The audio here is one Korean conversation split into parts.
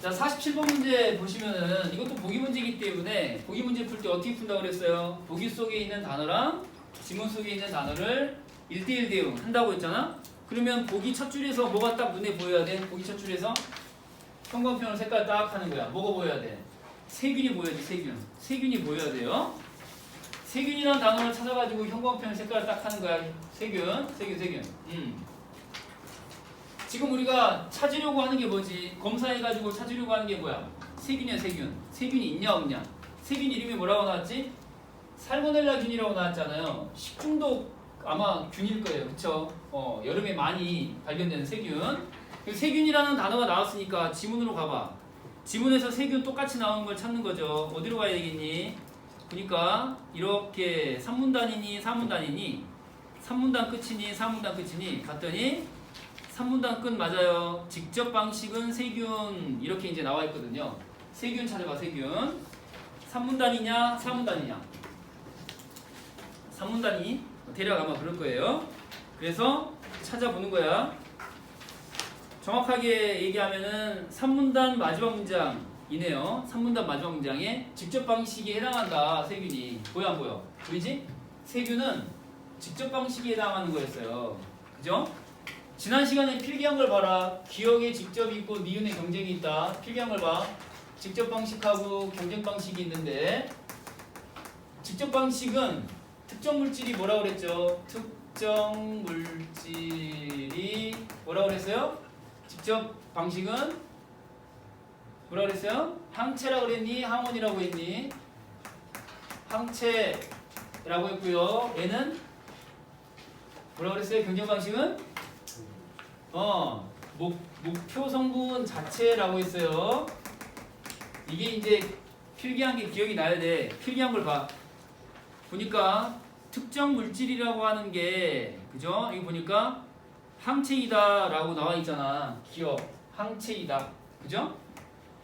자, 47번 문제 보시면은 이것도 보기 문제이기 때문에 보기 문제 풀 때 어떻게 푼다고 그랬어요? 보기 속에 있는 단어랑 지문 속에 있는 단어를 1대1 대응 한다고 했잖아? 그러면 보기 첫 줄에서 뭐가 딱 눈에 보여야 돼? 보기 첫 줄에서 형광펜으로 색깔 딱 하는 거야. 뭐가 보여야 돼? 세균이 보여야지, 세균. 세균이 보여야 돼요. 세균이라는 단어를 찾아가지고 형광펜 색깔을 딱 하는 거야. 세균, 세균, 세균. 음. 지금 우리가 찾으려고 하는 게 뭐지? 검사해가지고 찾으려고 하는 게 뭐야? 세균이야 세균. 세균이 있냐 없냐? 세균 이름이 뭐라고 나왔지? 살모넬라 균이라고 나왔잖아요. 식중독 아마 균일 거예요, 그렇죠? 어, 여름에 많이 발견되는 세균. 그 세균이라는 단어가 나왔으니까 지문으로 가봐. 지문에서 세균 똑같이 나오는 걸 찾는 거죠. 어디로 가야 되겠니? 그러니까 이렇게 3문단이니 4문단이니 3문단 끝이니 4문단 끝이니 갔더니 3문단 끝 맞아요. 직접 방식은 세균 이렇게 이제 나와 있거든요. 세균 찾아봐 세균. 3문단이냐 4문단이냐 3문단이 대략 아마 그럴 거예요. 그래서 찾아보는 거야. 정확하게 얘기하면은 3문단 마지막 문장이네요. 3문단 마지막 문장에 직접 방식에 해당한다. 세균이 보여 안 보여? 보이지? 세균은 직접 방식에 해당하는 거였어요. 그죠? 지난 시간에 필기한 걸 봐라. 기억에 직접 있고 니은의 경쟁이 있다. 필기한 걸 봐. 직접 방식하고 경쟁 방식이 있는데 직접 방식은 특정 물질이 뭐라고 그랬죠? 특정 물질이 뭐라고 그랬어요? 직접 방식은 뭐라고 그랬어요? 항체라고 그랬니? 항원이라고 했니? 항체라고 했고요. 얘는 뭐라고 그랬어요? 경쟁 방식은 어, 목, 목표 성분 자체라고 했어요. 이게 이제 필기한 게 기억이 나야 돼. 필기한 걸 봐. 보니까 특정 물질이라고 하는 게 그죠? 이거 보니까 항체이다라고 나와 있잖아. 기억. 항체이다. 그죠?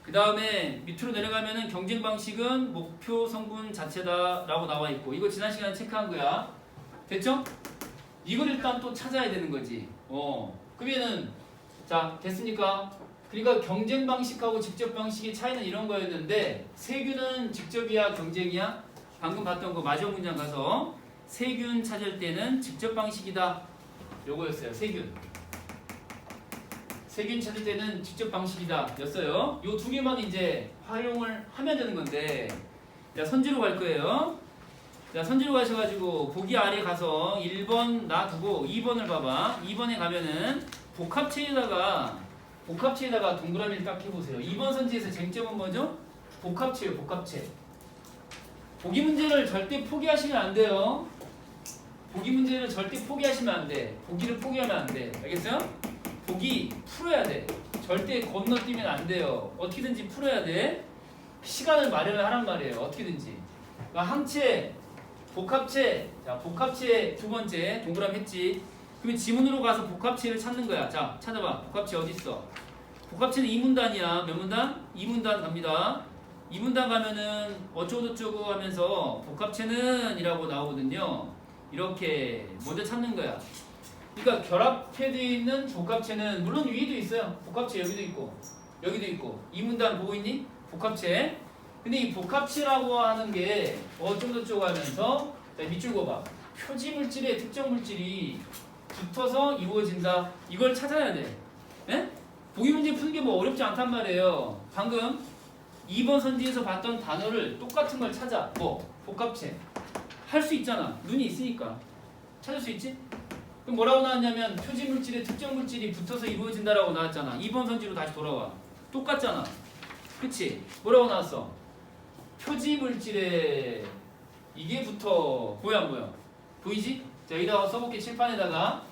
그 다음에 밑으로 내려가면은 경쟁 방식은 목표 성분 자체다라고 나와 있고 이거 지난 시간에 체크한 거야. 됐죠? 이걸 일단 또 찾아야 되는 거지. 어. 그러면은 자 됐습니까? 그러니까 경쟁 방식하고 직접 방식의 차이는 이런 거였는데 세균은 직접이야 경쟁이야? 방금 봤던 거 마지막 문장 가서 세균 찾을 때는 직접 방식이다. 요거였어요. 세균. 세균 찾을 때는 직접 방식이다. 였어요. 요 두 개만 이제 활용을 하면 되는 건데 자 선지로 갈 거예요. 자, 선지로 가셔가지고 보기 아래 가서 1번 놔두고 2번을 봐봐. 2번에 가면은 복합체에다가 복합체에다가 동그라미를 딱 해보세요. 2번 선지에서 쟁점은 뭐죠? 복합체예요, 복합체. 보기 문제를 절대 포기하시면 안 돼요. 보기 문제를 절대 포기하시면 안 돼. 보기를 포기하면 안 돼. 알겠어요? 보기 풀어야 돼. 절대 건너뛰면 안 돼요. 어떻게든지 풀어야 돼. 시간을 마련을 하란 말이에요. 어떻게든지. 그러니까 항체, 복합체, 자 복합체 두 번째 동그라미 했지. 그러면 지문으로 가서 복합체를 찾는 거야. 자 찾아봐. 복합체 어디 있어? 복합체는 2문단이야. 몇 문단? 2문단 갑니다. 2문단 가면은 어쩌고저쩌고 하면서 복합체는 이라고 나오거든요. 이렇게 먼저 찾는 거야. 그러니까 결합해져 있는 복합체는 물론 위에도 있어요. 복합체 여기도 있고 여기도 있고 2문단 보고 있니? 복합체. 근데 이 복합체라고 하는 게 어쩌고저쩌고 하면서 자, 밑줄 그어봐. 표지 물질에 특정 물질이 붙어서 이루어진다. 이걸 찾아야 돼. 예? 보기 문제 푸는 게 뭐 어렵지 않단 말이에요. 방금 2번 선지에서 봤던 단어를 똑같은 걸 찾아. 뭐? 복합체. 할 수 있잖아. 눈이 있으니까. 찾을 수 있지? 그럼 뭐라고 나왔냐면 표지 물질에 특정 물질이 붙어서 이루어진다라고 나왔잖아. 2번 선지로 다시 돌아와. 똑같잖아. 그치? 뭐라고 나왔어? 표지 물질에 이게 붙어 보여 안 보여? 보이지? 자 여기다가 써볼게 칠판에다가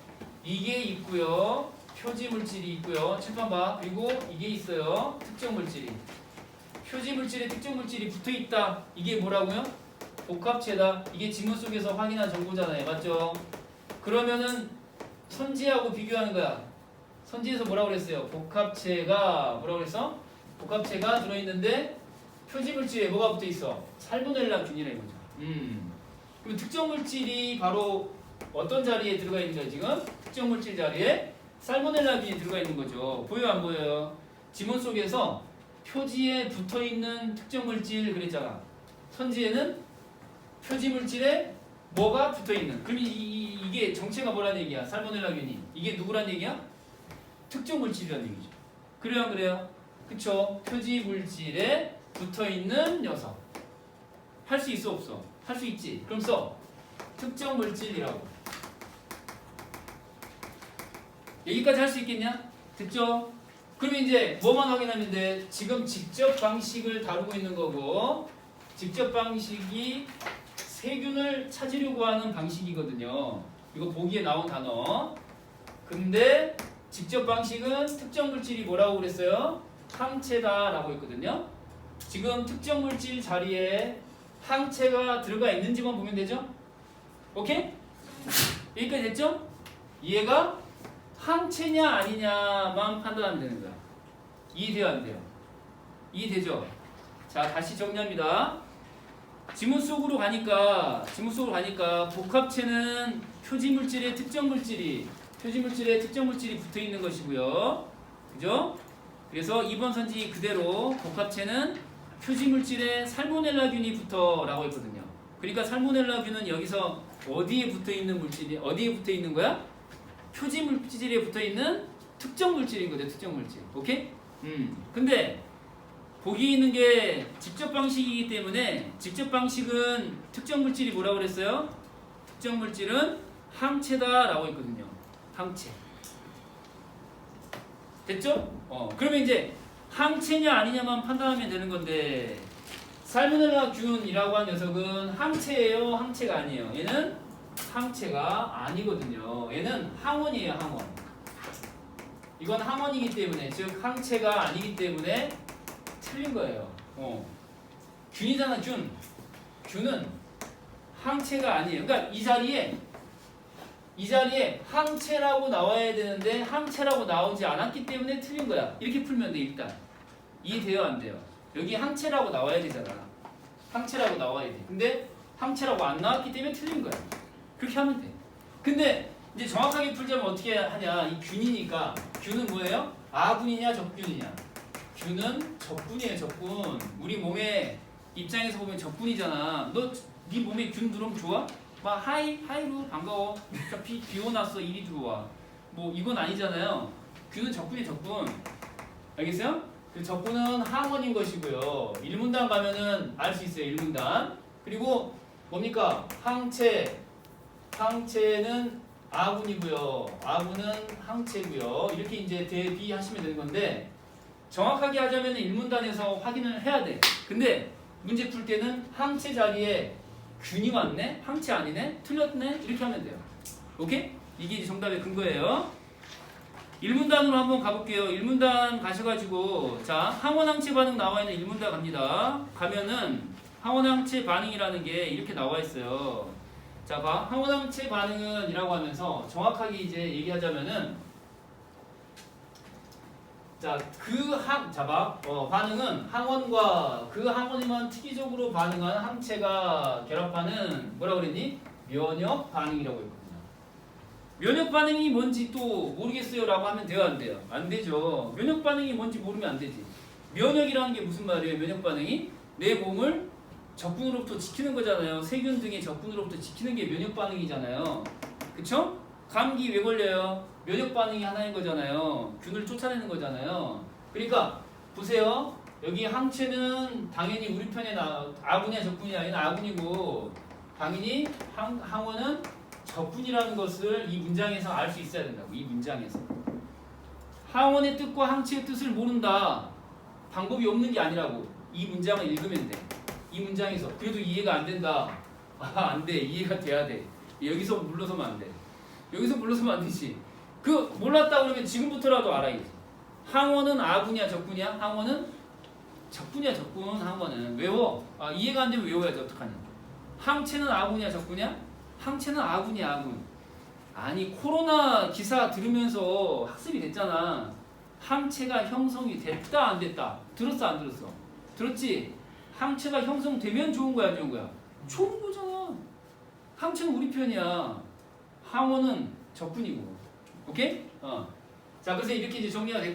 이게 있고요 표지 물질이 있고요 칠판 봐 그리고 이게 있어요 특정 물질이 표지 물질에 특정 물질이 붙어 있다 이게 뭐라고요? 복합체다 이게 지문 속에서 확인한 정보잖아요 맞죠? 그러면은 선지하고 비교하는 거야 선지에서 뭐라고 그랬어요? 복합체가 뭐라고 그랬어? 복합체가 들어있는데 표지 물질에 뭐가 붙어 있어? 살모넬라 균이라 이거죠. 음. 그럼 특정 물질이 바로 어떤 자리에 들어가 있는 거야 지금? 특정 물질 자리에 살모넬라 균이 들어가 있는 거죠. 보여 안 보여요? 지문 속에서 표지에 붙어 있는 특정 물질 그랬잖아. 선지에는 표지 물질에 뭐가 붙어 있는. 그럼 이, 이, 이게 정체가 뭐라는 얘기야? 살모넬라 균이. 이게 누구란 얘기야? 특정 물질이라는 얘기죠. 그래요, 안 그래요? 그쵸? 표지 물질에 붙어 있는 녀석. 할 수 있어 없어? 할 수 있지. 그럼 써. 특정 물질이라고. 여기까지 할 수 있겠냐? 됐죠? 그러면 이제 뭐만 확인하면 돼? 지금 직접 방식을 다루고 있는 거고 직접 방식이 세균을 찾으려고 하는 방식이거든요. 이거 보기에 나온 단어. 근데 직접 방식은 특정 물질이 뭐라고 그랬어요? 항체다라고 했거든요. 지금 특정 물질 자리에 항체가 들어가 있는지만 보면 되죠? 오케이? 여기까지 됐죠? 이해가? 항체냐 아니냐만 판단하면 되는 거야. 이해돼요 안 돼요? 이해되죠? 자 다시 정리합니다. 지문 속으로 가니까 지문 속으로 가니까 복합체는 표지 물질에 특정 물질이 표지 물질에 특정 물질이 붙어 있는 것이고요. 그죠? 그래서 이번 선지 그대로 복합체는 표지 물질에 살모넬라균이 붙어라고 했거든요. 그러니까 살모넬라균은 여기서 어디에 붙어 있는 물질이 어디에 붙어 있는 거야? 표지 물질에 붙어 있는 특정 물질인 거죠. 특정 물질. 오케이? 음. 근데 거기 있는 게 직접 방식이기 때문에 직접 방식은 특정 물질이 뭐라고 그랬어요? 특정 물질은 항체다라고 했거든요. 항체. 됐죠? 어. 그러면 이제 항체냐 아니냐만 판단하면 되는 건데 살모넬라 균이라고 한 녀석은 항체예요, 항체가 아니에요. 얘는 항체가 아니거든요. 얘는 항원이에요, 항원. 이건 항원이기 때문에 즉 항체가 아니기 때문에 틀린 거예요. 어. 균이잖아, 균. 균은 항체가 아니에요. 그러니까 이 자리에 이 자리에 항체라고 나와야 되는데 항체라고 나오지 않았기 때문에 틀린 거야. 이렇게 풀면 돼 일단. 이해돼요, 안 돼요? 여기 항체라고 나와야 되잖아. 항체라고 나와야 돼. 근데 항체라고 안 나왔기 때문에 틀린 거야. 그렇게 하면 돼. 근데 이제 정확하게 풀자면 어떻게 하냐? 이 균이니까 균은 뭐예요? 아군이냐 적군이냐? 균은 적군이에요, 적군. 우리 몸의 입장에서 보면 적군이잖아. 너 네 몸에 균 들어오면 좋아? 막 하이 하이루 반가워. 자, 비, 비 오났어 이리 들어와. 뭐 이건 아니잖아요. 균은 적군이 적군. 알겠어요? 그 적군은 항원인 것이고요. 일문단 가면은 알 수 있어요. 일문단. 그리고 뭡니까? 항체. 항체는 아군이고요. 아군은 항체고요. 이렇게 이제 대비하시면 되는 건데 정확하게 하자면 일문단에서 확인을 해야 돼. 근데 문제 풀 때는 항체 자리에 균이 왔네? 항체 아니네? 틀렸네? 이렇게 하면 돼요. 오케이? 이게 정답의 근거예요. 일문단으로 한번 가볼게요. 일문단 가셔가지고 자 항원항체 반응 나와 있는 일문단 갑니다. 가면은 항원항체 반응이라는 게 이렇게 나와 있어요. 자 봐. 항원항체 반응은 이라고 하면서 정확하게 이제 얘기하자면은 자 그항 자봐 어, 반응은 항원과 그 항원이만 특이적으로 반응하는 항체가 결합하는 뭐라 그랬니 면역 반응이라고 했거든요. 면역 반응이 뭔지 또 모르겠어요라고 하면 돼요 안 돼요? 안 되죠. 면역 반응이 뭔지 모르면 안 되지. 면역이라는 게 무슨 말이에요? 면역 반응이 내 몸을 적군으로부터 지키는 거잖아요. 세균 등의 적군으로부터 지키는 게 면역 반응이잖아요. 그쵸? 감기 왜 걸려요? 면역 반응이 하나인 거잖아요. 균을 쫓아내는 거잖아요. 그러니까 보세요. 여기 항체는 당연히 우리 편에 나 아군이야 적군이야. 얘는 아군이고 당연히 항, 항원은 적군이라는 것을 이 문장에서 알 수 있어야 된다고 이 문장에서. 항원의 뜻과 항체의 뜻을 모른다. 방법이 없는 게 아니라고. 이 문장을 읽으면 돼 이 문장에서. 그래도 이해가 안 된다. 아 안돼. 이해가 돼야 돼. 여기서 물러서면 안돼. 여기서 물러서면 안 되지 그 몰랐다 그러면 지금부터라도 알아야지 항원은 아군이야 적군이야 항원은 적군이야 적군 항원은 외워. 아 이해가 안 되면 외워야지 어떡하냐. 항체는 아군이야 적군이야 항체는 아군이야 아군. 아니 코로나 기사 들으면서 학습이 됐잖아. 항체가 형성이 됐다 안 됐다? 들었어 안 들었어? 들었지? 항체가 형성되면 좋은 거야 안 좋은 거야? 좋은 거잖아. 항체는 우리 편이야. 항원은 적군이고 오케이? 어 자 그래서 이렇게 이제 정리가 됐고